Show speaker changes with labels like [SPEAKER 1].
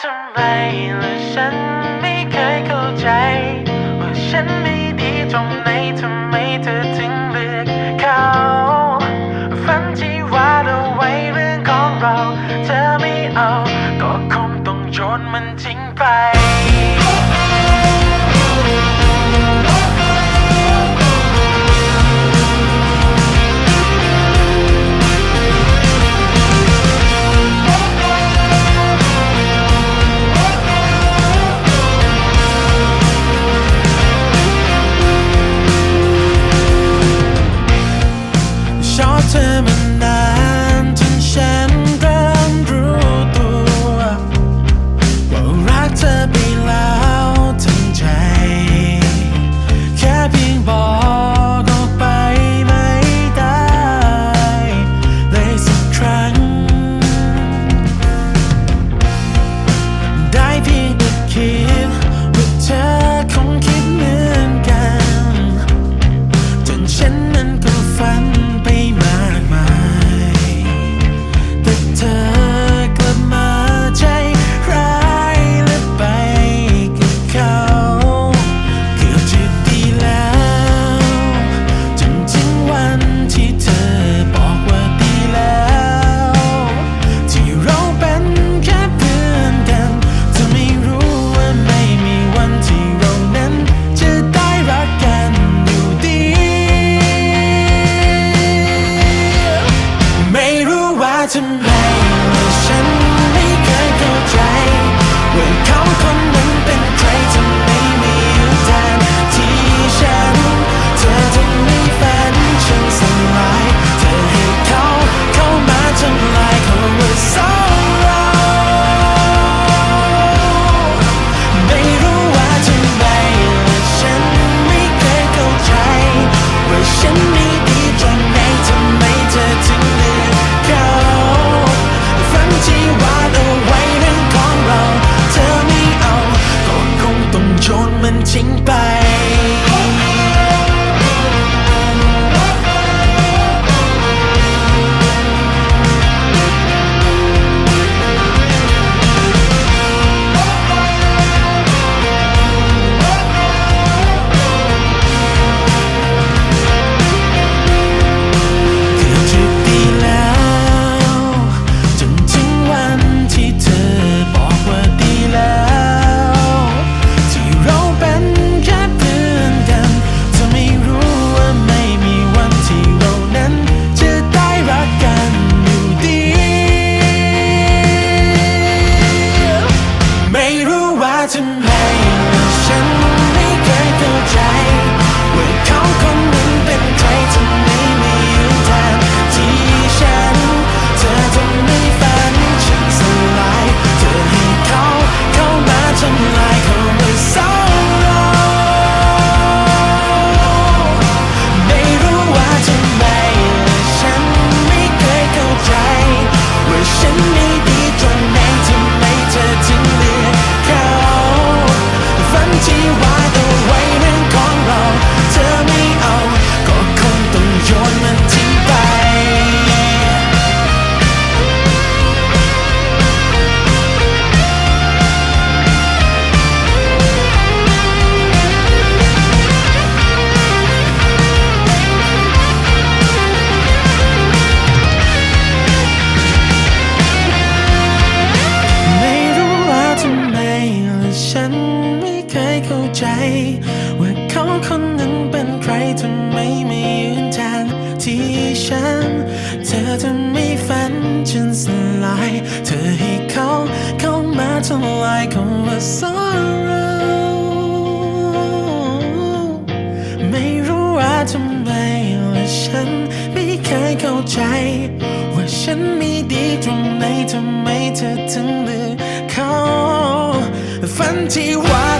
[SPEAKER 1] ทำไมและฉันไม่ When จนมันทิ้งไป ไม่รู้ว่าจะ คนหนึ่งเป็นใครทำไมไม่ยืนแานที่ฉัน เธอจะไม่ฝันฉันสลาย เธอให้เขาเข้ามาทำลายคำว่า sorrow ไม่รู้ว่าทำไมและฉันไม่เคยเข้าใจ ว่าฉันมีดีตรงไหนทำไมเธอถึงเลือกเขาฝันที่ว่า